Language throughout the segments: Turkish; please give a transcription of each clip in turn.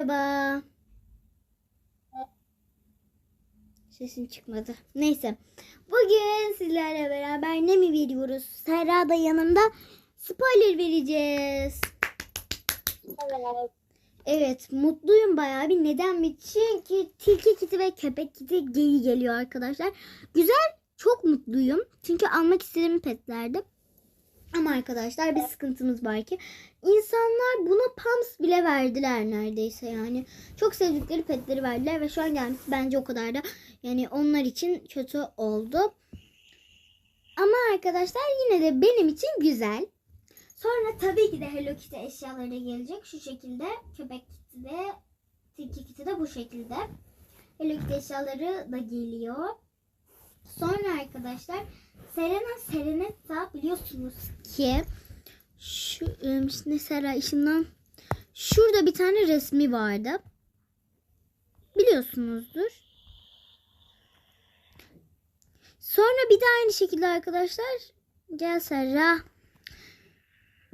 Merhaba. Sesim çıkmadı. Neyse. Bugün sizlerle beraber ne mi veriyoruz? Serra da yanımda spoiler vereceğiz. Evet. Evet mutluyum bayağı bir. Neden mi? Çünkü tilki kiti ve köpek kiti geri geliyor arkadaşlar. Güzel çok mutluyum. Çünkü almak istediğim petlerdi. Ama arkadaşlar bir sıkıntımız var ki insanlar buna pams bile verdiler neredeyse yani. Çok sevdikleri petleri verdiler ve şu an gelmesi bence o kadar da yani onlar için kötü oldu. Ama arkadaşlar yine de benim için güzel. Sonra tabii ki de Hello Kitty eşyaları gelecek. Şu şekilde köpek kiti de tilki kiti de bu şekilde. Hello Kitty eşyaları da geliyor. Sonra arkadaşlar Serena Serenetta biliyorsunuz ki şu ım, mesela işinden şurada bir tane resmi vardı. Biliyorsunuzdur. Sonra bir de aynı şekilde arkadaşlar gel Serra.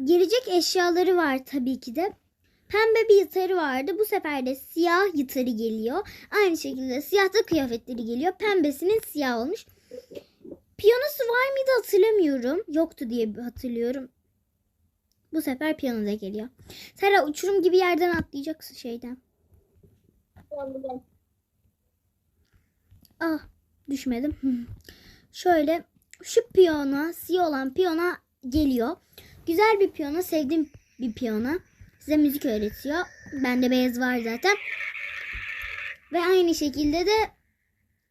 Gelecek eşyaları var tabii ki de. Pembe bir yıtarı vardı. Bu sefer de siyah yıtarı geliyor. Aynı şekilde siyah da kıyafetleri geliyor. Pembesinin siyah olmuş. Piyanosu var mıydı hatırlamıyorum. Yoktu diye hatırlıyorum. Bu sefer piyano da geliyor. Serra uçurum gibi yerden atlayacaksın şeyden. Ah düşmedim. Şöyle şu piyano siyah olan piyano geliyor. Güzel bir piyano sevdiğim bir piyano. Size müzik öğretiyor. Bende beyaz var zaten. Ve aynı şekilde de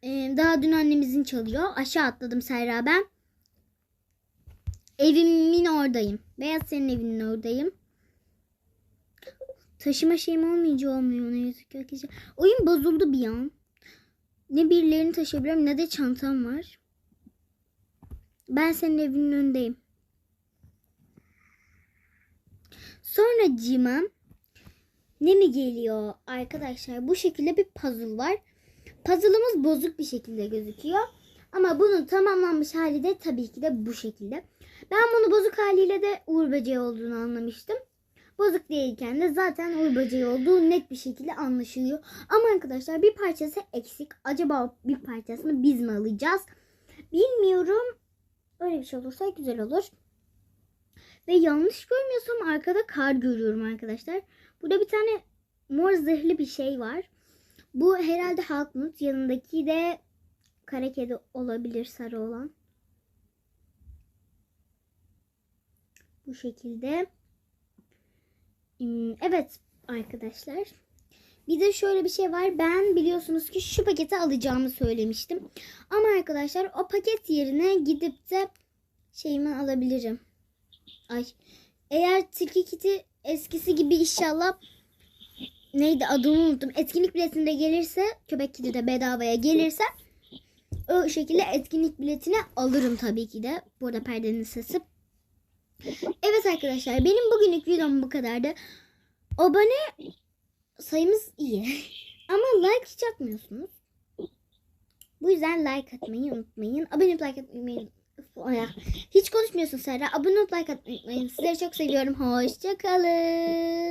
e, daha dün annemizin çalıyor. Aşağı atladım Serra ben. Evimin oradayım. Beyaz senin evinin oradayım. Taşıma şeyim olmayınca olmuyor ne yazık ki. Oyun bozuldu bir an. Ne birilerini taşıyabiliyorum ne de çantam var. Ben senin evinin önündeyim. Sonra cima ne mi geliyor arkadaşlar? Bu şekilde bir puzzle var. Puzzle'ımız bozuk bir şekilde gözüküyor. Ama bunun tamamlanmış hali de tabii ki de bu şekilde. Ben bunu bozuk haliyle de Uğur Böceği olduğunu anlamıştım. Bozuk değilken de zaten Uğur Böceği olduğu net bir şekilde anlaşılıyor. Ama arkadaşlar bir parçası eksik. Acaba bir parçasını biz mi alacağız? Bilmiyorum. Öyle bir şey olursa güzel olur. Ve yanlış görmüyorsam arkada kar görüyorum arkadaşlar. Burada bir tane mor zırhlı bir şey var. Bu herhalde Halknut. Yanındaki de kara kedi olabilir sarı olan. Bu şekilde. Hmm, Evet arkadaşlar. Bir de şöyle bir şey var. Ben biliyorsunuz ki şu paketi alacağımı söylemiştim. Ama arkadaşlar o paket yerine gidip de şeyimi alabilirim. Ay. Eğer Tilki Kiti eskisi gibi inşallah neydi adını unuttum. Etkinlik biletinde gelirse köpek kiti de bedavaya gelirse o şekilde etkinlik biletini alırım tabii ki de. Burada perdenin sesi. Evet arkadaşlar benim bugünlük videom bu kadardı. Abone sayımız iyi. Ama like hiç atmıyorsunuz. Bu yüzden like atmayı unutmayın. Abone like atmayı Ay, Hiç konuşmuyorsun Serra. Abone olup like atmayı unutmayın. Sizleri çok seviyorum. Hoşçakalın.